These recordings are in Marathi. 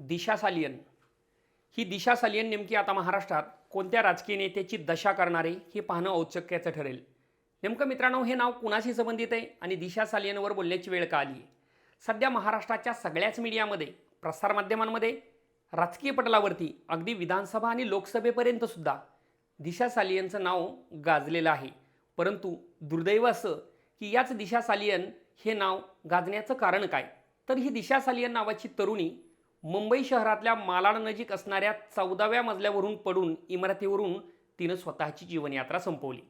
दिशा सालियन ही दिशा सालियन नेमकी आता महाराष्ट्रात कोणत्या राजकीय नेत्याची दशा करणारे हे पाहणं औत्सुक्याचं ठरेल. नेमकं मित्रांनो हे नाव कुणाशी संबंधित आहे आणि दिशा सालियनवर बोलण्याची वेळ का आली आहे सध्या महाराष्ट्राच्या सगळ्याच मीडियामध्ये प्रसारमाध्यमांमध्ये राजकीय पटलावरती अगदी विधानसभा आणि लोकसभेपर्यंत सुद्धा दिशा सालियनचं नाव गाजलेलं आहे. परंतु दुर्दैव असं की याच दिशा सालियन हे नाव गाजण्याचं कारण काय? तर ही दिशा सालियन नावाची तरुणी मुंबई शहरातल्या मालाडनजीक असणाऱ्या चौदाव्या मजल्यावरून पडून इमारतीवरून तिनं स्वतःची जीवनयात्रा संपवली.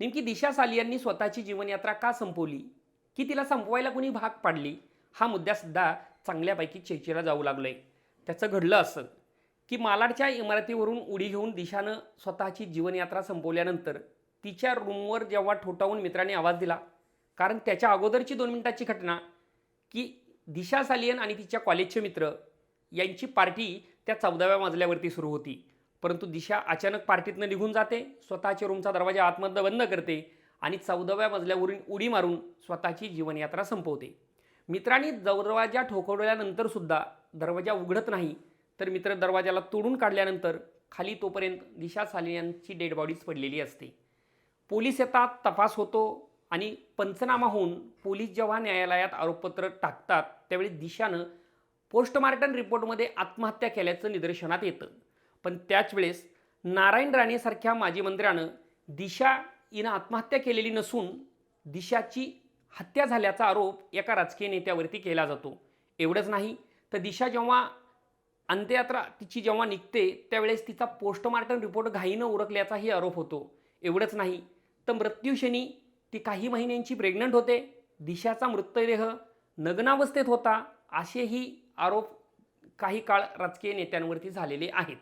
नेमकी दिशा सालियांनी स्वतःची जीवनयात्रा का संपवली? की तिला संपवायला कुणी भाग पाडली? हा मुद्दासुद्धा चांगल्यापैकी चर्चेला जाऊ लागलोय. त्याचं घडलं असं की मालाडच्या इमारतीवरून उडी घेऊन दिशानं स्वतःची जीवनयात्रा संपवल्यानंतर तिच्या रूमवर जेव्हा ठोठावून मित्राने आवाज दिला कारण त्याच्या अगोदरची दोन मिनिटाची घटना की दिशा सालियन आणि तिच्या कॉलेजचे मित्र यांची पार्टी त्या चौदाव्या मजल्यावरती सुरू होती. परंतु दिशा अचानक पार्टीतनं निघून जाते स्वतःच्या रूमचा दरवाजा आतमधनं बंद करते आणि चौदाव्या मजल्यावरून उडी मारून स्वतःची जीवनयात्रा संपवते. मित्रांनी दरवाजा ठोकवल्यानंतर सुद्धा दरवाजा उघडत नाही तर मित्र दरवाजाला तोडून काढल्यानंतर खाली तोपर्यंत दिशा सालियांची डेड बॉडीज पडलेली असते. पोलीस येतात तपास होतो आणि पंचनामा होऊन पोलीस जेव्हा न्यायालयात आरोपपत्र टाकतात त्यावेळी दिशानं पोस्टमार्टम रिपोर्टमध्ये आत्महत्या केल्याचं निदर्शनात येतं. पण त्याच वेळेस नारायण राणेसारख्या माजी मंत्र्यानं दिशा हिनं आत्महत्या केलेली नसून दिशाची हत्या झाल्याचा आरोप एका राजकीय नेत्यावरती केला जातो. एवढंच नाही तर दिशा जेव्हा अंत्ययात्रा तिची जेव्हा निघते त्यावेळेस तिचा पोस्टमार्टम रिपोर्ट घाईनं उरकल्याचाही आरोप होतो. एवढंच नाही तर मृत्यूशनी ती काही महिन्यांची प्रेग्नंट होते. दिशाचा मृतदेह नग्नावस्थेत होता असेही आरोप काही काळ राजकीय नेत्यांवरती झालेले आहेत.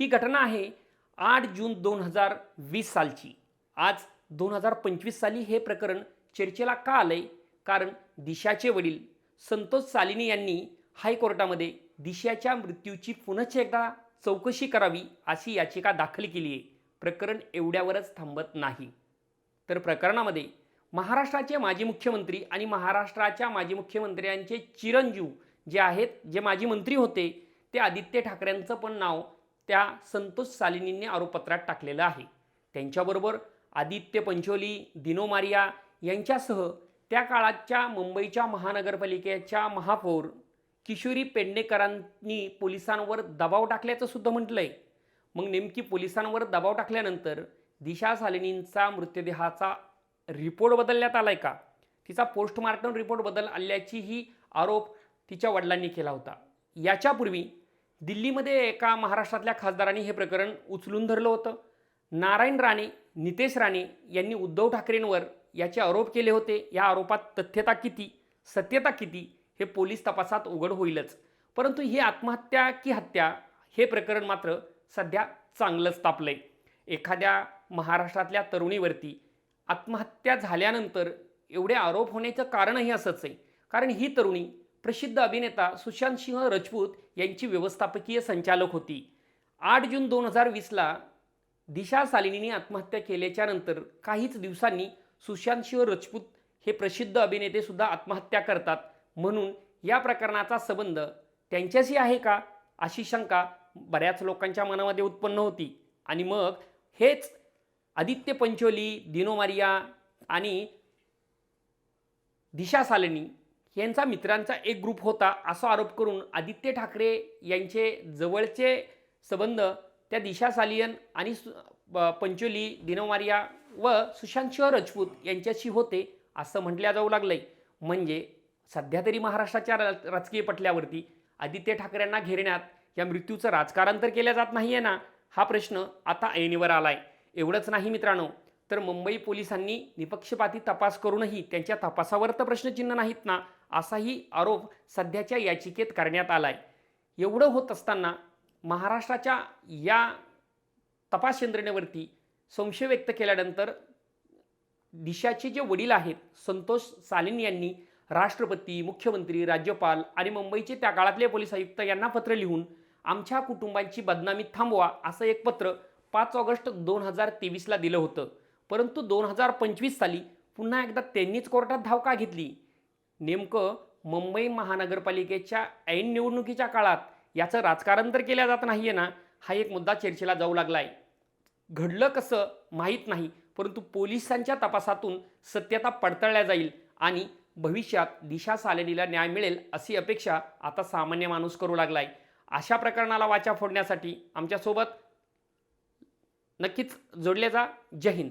ही घटना आहे आठ जून दोन हजार वीस सालची. आज दोन हजार पंचवीस साली हे प्रकरण चर्चेला का आलंय? कारण दिशाचे वडील संतोष सालिनी यांनी हायकोर्टामध्ये दिशाच्या मृत्यूची पुनश्च एकदा चौकशी करावी अशी याचिका दाखल केली आहे. प्रकरण एवढ्यावरच थांबत नाही. तर प्रकरणामध्ये महाराष्ट्राचे माजी मुख्यमंत्री आणि महाराष्ट्राच्या माजी मुख्यमंत्र्यांचे चिरंजीव जे आहेत जे माजी मंत्री होते ते आदित्य ठाकरेंचं पण नाव त्या संतोष सालिनींनी आरोपपत्रात टाकलेलं आहे. त्यांच्याबरोबर आदित्य पंचोली दिनो मारिया यांच्यासह त्या काळाच्या मुंबईच्या महानगरपालिकेच्या महापौर किशोरी पेडणेकरांनी पोलिसांवर दबाव टाकल्याचं सुद्धा आहे मग नेमकी पोलिसांवर दबाव टाकल्यानंतर दिशा सालिनींचा मृतदेहाचा रिपोर्ट बदलण्यात आला आहे का? तिचा पोस्टमार्टम रिपोर्ट बदल आल्याचीही आरोप तिच्या वडिलांनी केला होता. याच्यापूर्वी दिल्लीमध्ये एका महाराष्ट्रातल्या खासदारांनी हे प्रकरण उचलून धरलं होतं. नारायण राणे नितेश राणे यांनी उद्धव ठाकरेंवर याचे आरोप केले होते. या आरोपात तथ्यता किती सत्यता किती हे पोलीस तपासात उघड होईलच. परंतु ही आत्महत्या की हत्या हे प्रकरण मात्र सध्या चांगलंच तापलंय. एखाद्या महाराष्ट्रातल्या तरुणीवरती आत्महत्या झाल्यानंतर एवढे आरोप होण्याचं कारणही असंच आहे. कारण ही तरुणी प्रसिद्ध अभिनेता सुशांत सिंह राजपूत यांची व्यवस्थापकीय संचालक होती. आठ जून दोन हजार वीसला दिशा सालिनीने आत्महत्या केल्याच्यानंतर काहीच दिवसांनी सुशांत सिंह राजपूत हे प्रसिद्ध अभिनेते सुद्धा आत्महत्या करतात. म्हणून या प्रकरणाचा संबंध त्यांच्याशी आहे का? अशी शंका बऱ्याच लोकांच्या मनामध्ये उत्पन्न होती. आणि मग हेच आदित्य पंचोली दिनो मारिया आणि दिशा सालिनी यांचा मित्रांचा एक ग्रुप होता असा आरोप करून आदित्य ठाकरे यांचे जवळचे संबंध त्या दिशा सालियन आणि पंचोली दिनोमारिया व सुशांत सिंह राजपूत यांच्याशी होते असं म्हटल्या जाऊ लागलंय. म्हणजे सध्या तरी महाराष्ट्राच्या राजकीय पटल्यावरती आदित्य ठाकरेंना घेरण्यात या मृत्यूचं राजकारण तर केलं जात नाही आहे ना हा प्रश्न आता ऐनीवर आलाय. एवढंच नाही मित्रांनो तर मुंबई पोलिसांनी निपक्षपाती तपास करूनही त्यांच्या तपासावर तर प्रश्नचिन्ह नाहीत ना असाही आरोप सध्याच्या याचिकेत करण्यात आला आहे एवढं होत असताना महाराष्ट्राच्या या तपास यंत्रणेवरती संशय व्यक्त केल्यानंतर दिशाचे जे वडील आहेत संतोष सालिन यांनी राष्ट्रपती मुख्यमंत्री राज्यपाल आणि मुंबईचे त्या काळातले पोलीस आयुक्त यांना पत्र लिहून आमच्या कुटुंबांची बदनामी थांबवा असं एक पत्र पाच ऑगस्ट दोन हजार तेवीसला दिलं होतं. परंतु दोन हजार पंचवीस साली पुन्हा एकदा त्यांनीच कोर्टात धावका घेतली. नेमकं मुंबई महानगरपालिकेच्या ऐन निवडणुकीच्या काळात याचं राजकारण तर केल्या जात नाही आहे ना हा एक मुद्दा चर्चेला जाऊ लागला आहे घडलं कसं माहीत नाही परंतु पोलिसांच्या तपासातून सत्यता पडतळल्या जाईल आणि भविष्यात दिशा सालेनीला न्याय मिळेल अशी अपेक्षा आता सामान्य माणूस करू लागला आहे अशा प्रकरणाला वाचा फोडण्यासाठी आमच्यासोबत नक्कीच जोडले जा. जय हिंद.